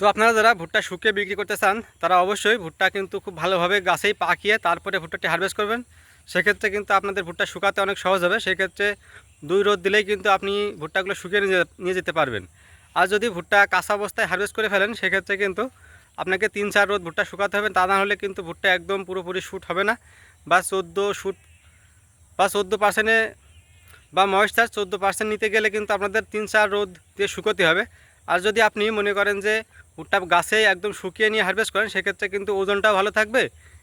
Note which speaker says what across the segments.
Speaker 1: তো আপনারা যারা ভুট্টা শুকিয়ে বিক্রি করতে চান, তারা অবশ্যই ভুট্টা কিন্তু খুব ভালোভাবে গাছেই পাকিয়ে তারপরে ভুট্টাটি হারভেস্ট করবেন। সেক্ষেত্রে কিন্তু আপনাদের ভুট্টা শুকাতে অনেক সহজ হবে। সেক্ষেত্রে দুই রোদ দিলেই কিন্তু আপনি ভুট্টাগুলো শুকিয়ে নিয়ে যেতে পারবেন। আর যদি ভুট্টা কাঁচা অবস্থায় হারভেস্ট করে ফেলেন, সেক্ষেত্রে কিন্তু আপনাকে তিন চার রোদ ভুট্টা শুকাতে হবে। তা না হলে কিন্তু ভুট্টা একদম পুরোপুরি শ্যুট হবে না। বা চোদ্দ শ্যুট বা চোদ্দ পার্সেন্টে বা ময়েশ্চার চোদ্দ পার্সেন্ট নিতে গেলে কিন্তু আপনাদের তিন চার রোদ দিয়ে শুকোতে হবে। আর যদি আপনি মনে করেন যে ভুট্টা গাছে একদম শুকিয়ে নিয়ে হারভেস্ট করেন, সেক্ষেত্রে কিন্তু ওজনটাও ভালো থাকবে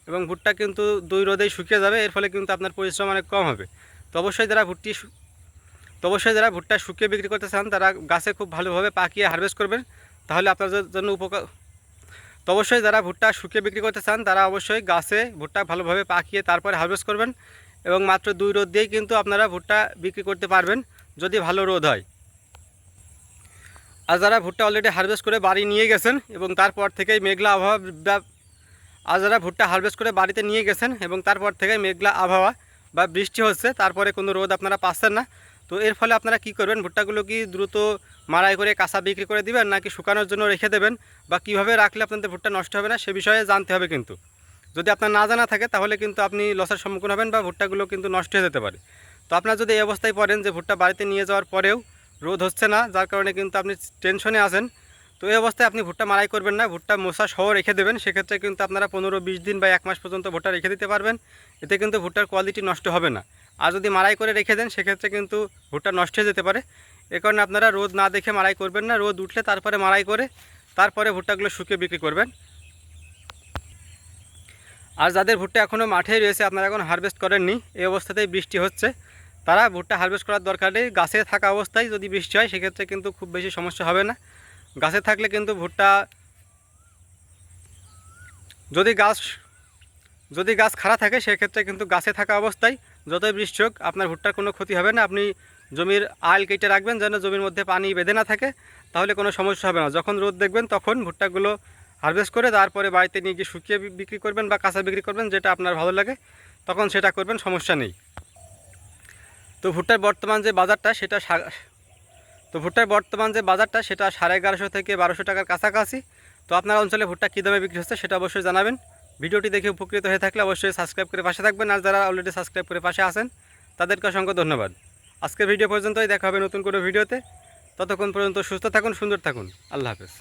Speaker 1: এবং ভুট্টা কিন্তু দুই রোদেই শুকিয়ে যাবে, এর ফলে কিন্তু আপনার পরিশ্রম অনেক কম হবে। তো অবশ্যই যারা ভুট্টি তো অবশ্যই যারা ভুট্টা শুকিয়ে বিক্রি করতে চান, তারা গাছে খুব ভালোভাবে পাকিয়ে হারভেস্ট করবেন, তাহলে আপনাদের জন্য উপকার তো অবশ্যই যারা ভুট্টা শুকিয়ে বিক্রি করতে চান, তারা অবশ্যই গাছে ভুট্টা ভালোভাবে পাকিয়ে তারপরে হারভেস্ট করবেন এবং মাত্র দুই রোদ দিয়েই কিন্তু আপনারা ভুট্টা বিক্রি করতে পারবেন, যদি ভালো রোদ হয়। আর যারা ভুট্টা অলরেডি হারভেস্ট করে বাড়ি নিয়ে গেছেন এবং তারপর থেকেই মেঘলা আবহাওয়া আর যারা ভুট্টা হারভেস্ট করে বাড়িতে নিয়ে গেছেন এবং তারপর থেকে মেঘলা আবহাওয়া বা বৃষ্টি হচ্ছে, তারপরে কোনো রোদ আপনারা পাচ্ছেন না। তো এর ফলে আপনারা কি করবেন? ভুট্টাগুলো কি দ্রুত মাড়াই করে, কাঁচা বিক্রি করে দিবেন নাকি শুকানোর জন্য রেখে দেবেন? বা কীভাবে রাখলে আপনাদের ভুট্টা নষ্ট হবে না সে বিষয়ে জানতে হবে কিন্তু। যদি আপনার না জানা থাকে তাহলে কিন্তু আপনি লসের সম্মুখীন হবেন বা ভুট্টাগুলো কিন্তু নষ্ট হয়ে যেতে পারে। তো আপনার যদি এই অবস্থায় পড়েন যে ভুট্টা বাড়িতে নিয়ে যাওয়ার পরেও রোদ হচ্ছে না, যার কারণে কিন্তু আপনি টেনশনে আছেন। তো এই অবস্থায় আপনি ভুট্টা মারাই করবেন না, ভুট্টা মশা সহ রেখে দেবেন। সেক্ষেত্রে কিন্তু আপনারা পনেরো বিশ দিন বা এক মাস পর্যন্ত ভুট্টা রেখে দিতে পারবেন। এতে কিন্তু ভুট্টার কোয়ালিটি নষ্ট হবে না। আর যদি মারাই করে রেখে দেন, সেক্ষেত্রে কিন্তু ভুট্টা নষ্ট হয়ে যেতে পারে। এ কারণে আপনারা রোদ না দেখে মারাই করবেন না। রোদ উঠলে তারপরে মারাই করে, তারপরে ভুট্টাগুলো শুকিয়ে বিক্রি করবেন। আর যাদের ভুট্টা এখনও মাঠেই রয়েছে, আপনারা এখন হারভেস্ট করেননি। এই অবস্থাতেই বৃষ্টি হচ্ছে। তারা ভুট্টা হারভেস্ট করার দরকার নেই। গাছে থাকা অবস্থায় যদি বৃষ্টি হয়, সেক্ষেত্রে কিন্তু খুব বেশি সমস্যা হবে না। গাছে থাকলে কিন্তু ভুট্টা যদি গাছ যদি গাছ খাড়া থাকে, সেক্ষেত্রে কিন্তু গাছে থাকা অবস্থায় যতই বৃষ্টি হোক, আপনার ভুট্টার কোনো ক্ষতি হবে না। আপনি জমির আল কেটে রাখবেন যেন জমির মধ্যে পানি বেঁধে না থাকে, তাহলে কোনো সমস্যা হবে না। যখন রোদ দেখবেন, তখন ভুট্টাগুলো হারভেস্ট করে তারপরে বাড়িতে নিয়ে গিয়ে শুকিয়ে বিক্রি করবেন বা কাঁচা বিক্রি করবেন, যেটা আপনার ভালো লাগে, তখন সেটা করবেন, সমস্যা নেই। তো ভুট্টার বর্তমান যে বাজারটা সেটা তো ভুট্টার বর্তমান যে বাজারটা সেটা সাড়ে এগারোশো থেকে বারোশো টাকার কাছাকাছি। তো আপনার অঞ্চলে ভুট্টা কী দামে বিক্রি হচ্ছে সেটা অবশ্যই জানাবেন। ভিডিওটি দেখে উপকৃত হয়ে থাকলে অবশ্যই সাবস্ক্রাইব করে পাশে থাকবেন। আর যারা অলরেডি সাবস্ক্রাইব করে পাশে আছেন, তাদেরকে অসংখ্য ধন্যবাদ। আজকের ভিডিও পর্যন্তই। দেখা হবে নতুন কোনো ভিডিওতে। ততক্ষণ পর্যন্ত সুস্থ থাকুন, সুন্দর থাকুন। আল্লাহ হাফেজ।